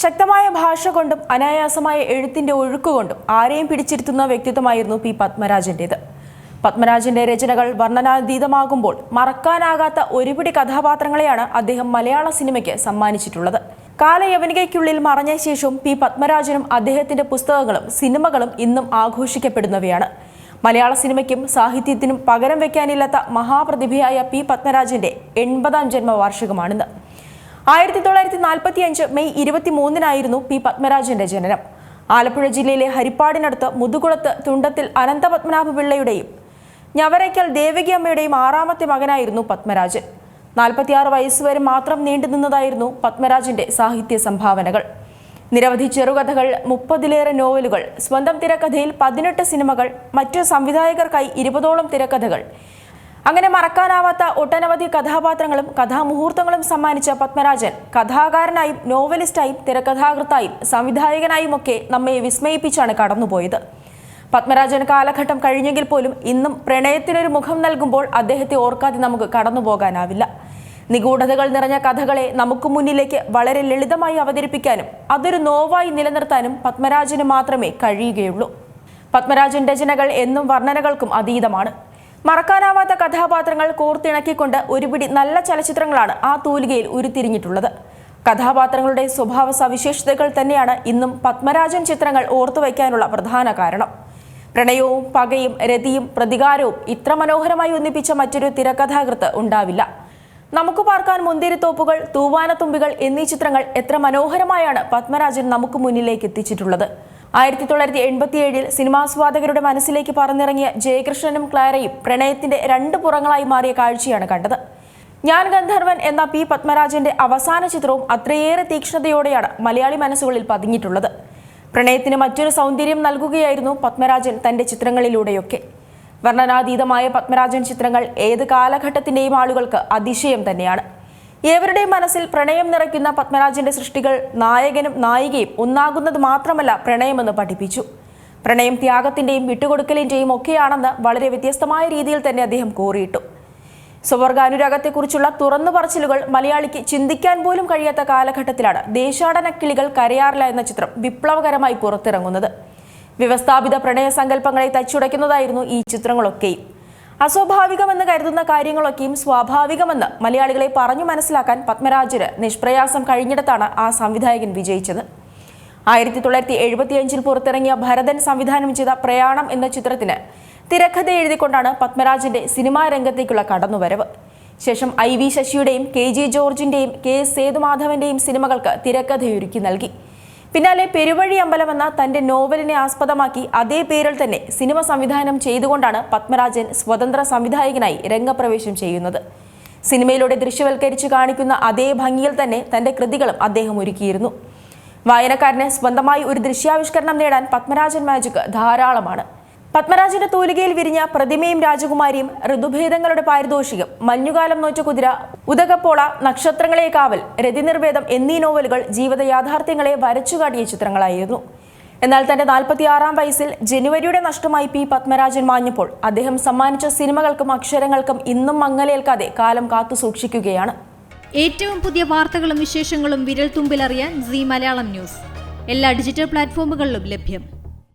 ശക്തമായ ഭാഷ കൊണ്ടും അനായാസമായ എഴുത്തിന്റെ ഒഴുക്കുകൊണ്ടും ആരെയും പിടിച്ചിരുത്തുന്ന വ്യക്തിത്വമായിരുന്നു പി പത്മരാജന്റേത്. പത്മരാജന്റെ രചനകൾ വർണനാതീതമാകുമ്പോൾ മറക്കാനാകാത്ത ഒരുപിടി കഥാപാത്രങ്ങളെയാണ് അദ്ദേഹം മലയാള സിനിമയ്ക്ക് സമ്മാനിച്ചിട്ടുള്ളത്. കാലയവനികയ്ക്കുള്ളിൽ മറഞ്ഞ ശേഷവും പി പത്മരാജനും അദ്ദേഹത്തിന്റെ പുസ്തകങ്ങളും സിനിമകളും ഇന്നും ആഘോഷിക്കപ്പെടുന്നവയാണ്. മലയാള സിനിമയ്ക്കും സാഹിത്യത്തിനും പകരം വയ്ക്കാനില്ലാത്ത മഹാപ്രതിഭയായ പി പത്മരാജന്റെ എൺപതാം ജന്മവാർഷികമാണിന്ന്. ആയിരത്തി തൊള്ളായിരത്തി നാൽപ്പത്തി അഞ്ച് മെയ് ഇരുപത്തി മൂന്നിനായിരുന്നു പി പത്മരാജന്റെ ജനനം. ആലപ്പുഴ ജില്ലയിലെ ഹരിപ്പാടിനടുത്ത് മുതുകുളത്ത് തുണ്ടത്തിൽ അനന്തപത്മനാഭ പിള്ളയുടെയും ഞവരയ്ക്കൽ ദേവകി അമ്മയുടെയും ആറാമത്തെ മകനായിരുന്നു പത്മരാജൻ. നാൽപ്പത്തിയാറ് വയസ്സുവരെ മാത്രം നീണ്ടുനിന്നതായിരുന്നു പത്മരാജന്റെ സാഹിത്യ സംഭാവനകൾ. നിരവധി ചെറുകഥകൾ മുപ്പതിലേറെ നോവലുകൾ സ്വന്തം തിരക്കഥയിൽ പതിനെട്ട് സിനിമകൾ മറ്റു സംവിധായകർക്കായി ഇരുപതോളം തിരക്കഥകൾ അങ്ങനെ മറക്കാനാവാത്ത ഒട്ടനവധി കഥാപാത്രങ്ങളും കഥാമുഹൂർത്തങ്ങളും സമ്മാനിച്ച പത്മരാജൻ കഥാകാരനായും നോവലിസ്റ്റായും തിരക്കഥാകൃത്തായും സംവിധായകനായും ഒക്കെ നമ്മെ വിസ്മയിപ്പിച്ചാണ് കടന്നുപോയത്. പത്മരാജൻ കാലഘട്ടം കഴിഞ്ഞെങ്കിൽ പോലും ഇന്നും പ്രണയത്തിനൊരു മുഖം നൽകുമ്പോൾ അദ്ദേഹത്തെ ഓർക്കാതെ നമുക്ക് കടന്നുപോകാനാവില്ല. നിഗൂഢതകൾ നിറഞ്ഞ കഥകളെ നമുക്ക് മുന്നിലേക്ക് വളരെ ലളിതമായി അവതരിപ്പിക്കാനും അതൊരു നോവായി നിലനിർത്താനും പത്മരാജന് മാത്രമേ കഴിയുകയുള്ളൂ. പത്മരാജൻ രചനകൾ എന്നും വർണനകൾക്കും അതീതമാണ്. മറക്കാനാവാത്ത കഥാപാത്രങ്ങൾ കോർത്തിണക്കിക്കൊണ്ട് ഒരുപിടി നല്ല ചലച്ചിത്രങ്ങളാണ് ആ തൂലികയിൽ ഉരുത്തിരിഞ്ഞിട്ടുള്ളത്. കഥാപാത്രങ്ങളുടെ സ്വഭാവ സവിശേഷതകൾ തന്നെയാണ് ഇന്നും പത്മരാജൻ ചിത്രങ്ങൾ ഓർത്തുവയ്ക്കാനുള്ള പ്രധാന കാരണം. പ്രണയവും പകയും രതിയും പ്രതികാരവും ഇത്ര മനോഹരമായി ഒന്നിപ്പിച്ച മറ്റൊരു തിരക്കഥാകൃത്ത് ഉണ്ടാവില്ല. നമുക്ക് പാർക്കാൻ മുന്തിരിത്തോപ്പുകൾ തൂവാനത്തുമ്പികൾ എന്നീ ചിത്രങ്ങൾ എത്ര മനോഹരമായാണ് പത്മരാജൻ നമുക്ക് മുന്നിലേക്ക് എത്തിച്ചിട്ടുള്ളത്. ആയിരത്തി തൊള്ളായിരത്തി എൺപത്തിയേഴിൽ സിനിമാസ്വാദകരുടെ മനസ്സിലേക്ക് പറന്നിറങ്ങിയ ജയകൃഷ്ണനും ക്ലാരയും പ്രണയത്തിന്റെ രണ്ട് പുറങ്ങളായി മാറിയ കാഴ്ചയാണ് കണ്ടത്. ഞാൻ ഗന്ധർവൻ എന്ന പി പത്മരാജന്റെ അവസാന ചിത്രവും അത്രയേറെ തീക്ഷ്ണതയോടെയാണ് മലയാളി മനസ്സുകളിൽ പതിഞ്ഞിട്ടുള്ളത്. പ്രണയത്തിന് മറ്റൊരു സൗന്ദര്യം നൽകുകയായിരുന്നു പത്മരാജൻ തന്റെ ചിത്രങ്ങളിലൂടെയൊക്കെ. വർണനാതീതമായ പത്മരാജൻ ചിത്രങ്ങൾ ഏത് കാലഘട്ടത്തിന്റെയും ആളുകൾക്ക് അതിശയം തന്നെയാണ്. ഏവരുടെയും മനസ്സിൽ പ്രണയം നിറയ്ക്കുന്ന പത്മരാജന്റെ സൃഷ്ടികൾ നായകനും നായികയും ഒന്നാകുന്നത് മാത്രമല്ല പ്രണയമെന്ന് പഠിപ്പിച്ചു. പ്രണയം ത്യാഗത്തിന്റെയും വിട്ടുകൊടുക്കലിന്റെയും ഒക്കെയാണെന്ന് വളരെ വ്യത്യസ്തമായ രീതിയിൽ തന്നെ അദ്ദേഹം കോറിയിട്ടു. സ്വവർഗാനുരാഗത്തെക്കുറിച്ചുള്ള തുറന്നു പറച്ചിലുകൾ മലയാളിക്ക് ചിന്തിക്കാൻ പോലും കഴിയാത്ത കാലഘട്ടത്തിലാണ് ദേശാടന കിളികൾ കരയാറില്ല എന്ന ചിത്രം വിപ്ലവകരമായി പുറത്തിറങ്ങുന്നത്. വ്യവസ്ഥാപിത പ്രണയ സങ്കല്പങ്ങളെ തച്ചുടയ്ക്കുന്നതായിരുന്നു ഈ ചിത്രങ്ങളൊക്കെയും. അസ്വാഭാവികമെന്ന് കരുതുന്ന കാര്യങ്ങളൊക്കെയും സ്വാഭാവികമെന്ന് മലയാളികളെ പറഞ്ഞു മനസ്സിലാക്കാൻ പത്മരാജന് നിഷ്പ്രയാസം കഴിഞ്ഞിടത്താണ് ആ സംവിധായകൻ വിജയിച്ചത്. ആയിരത്തി തൊള്ളായിരത്തി എഴുപത്തിയഞ്ചിൽ പുറത്തിറങ്ങിയ ഭരതൻ സംവിധാനം ചെയ്ത പ്രയാണം എന്ന ചിത്രത്തിന് തിരക്കഥ എഴുതിക്കൊണ്ടാണ് പത്മരാജന്റെ സിനിമാ രംഗത്തേക്കുള്ള കടന്നുവരവ്. ശേഷം ഐ വി ശശിയുടെയും കെ ജി ജോർജിന്റെയും കെ എസ് സേതുമാധവന്റെയും സിനിമകൾക്ക് തിരക്കഥയൊരുക്കി നൽകി. പിന്നാലെ പെരുവഴി അമ്പലം എന്ന തന്റെ നോവലിനെ ആസ്പദമാക്കി അതേ പേരിൽ തന്നെ സിനിമ സംവിധാനം ചെയ്തുകൊണ്ടാണ് പത്മരാജൻ സ്വതന്ത്ര സംവിധായകനായി രംഗപ്രവേശം ചെയ്യുന്നത്. സിനിമയിലൂടെ ദൃശ്യവൽക്കരിച്ച് കാണിക്കുന്ന അതേ ഭംഗിയിൽ തന്നെ തന്റെ കൃതികളും അദ്ദേഹം ഒരുക്കിയിരുന്നു. വായനക്കാരന് സ്വന്തമായി ഒരു ദൃശ്യാവിഷ്കരണം നേടാൻ പത്മരാജൻ മാജിക് ധാരാളമാണ്. പത്മരാജന്റെ തൂലികയിൽ വിരിഞ്ഞ പ്രതിമയും രാജകുമാരിയും ഋതുഭേദങ്ങളുടെ പാരിതോഷികം മഞ്ഞുകാലം നോറ്റ കുതിര ഉദകപ്പോള നക്ഷത്രങ്ങളെ കാവൽ രതിനിർവേദം എന്നീ നോവലുകൾ ജീവിത യാഥാർത്ഥ്യങ്ങളെ വരച്ചുകാട്ടിയ ചിത്രങ്ങളായിരുന്നു. എന്നാൽ തന്റെ നാൽപ്പത്തിയാറാം വയസ്സിൽ ജനുവരിയുടെ നഷ്ടമായി പി പത്മരാജൻ മാഞ്ഞപ്പോൾ അദ്ദേഹം സമ്മാനിച്ച സിനിമകൾക്കും അക്ഷരങ്ങൾക്കും ഇന്നും മങ്ങലേൽക്കാതെ കാലം കാത്തു സൂക്ഷിക്കുകയാണ്. ഏറ്റവും പുതിയ വാർത്തകളും വിശേഷങ്ങളും വിരൽ തുമ്പിലറിയാൻ സി മലയാളം ന്യൂസ്. എല്ലാ ഡിജിറ്റൽ പ്ലാറ്റ്ഫോമുകളിലും ലഭ്യം.